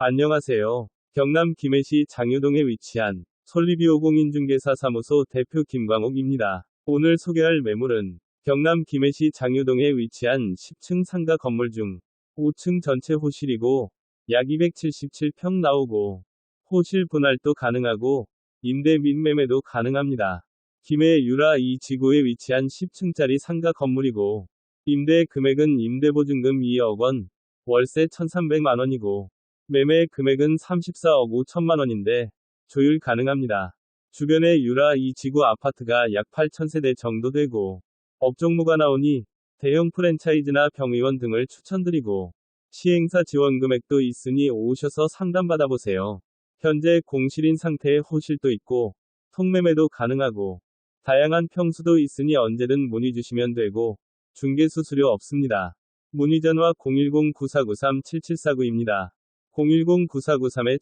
안녕하세요. 경남 김해시 장유동에 위치한 솔리비오 공인중개사 사무소 대표 김광옥입니다. 오늘 소개할 매물은 경남 김해시 장유동에 위치한 10층 상가 건물 중 5층 전체 호실이고 약 277평 나오고 호실 분할도 가능하고 임대 및 매매도 가능합니다. 김해 유라 2지구에 위치한 10층짜리 상가 건물이고 임대 금액은 임대보증금 2억 원, 월세 1,300만 원이고 매매 금액은 34억 5천만 원인데 조율 가능합니다. 주변에 유라 2지구 아파트가 약 8,000세대 정도 되고 업종무가 나오니 대형 프랜차이즈나 병의원 등을 추천드리고 시행사 지원 금액도 있으니 오셔서 상담받아보세요. 현재 공실인 상태의 호실도 있고 통매매도 가능하고 다양한 평수도 있으니 언제든 문의 주시면 되고 중개 수수료 없습니다. 문의 전화 010-9493-7749입니다. 010-9493-7749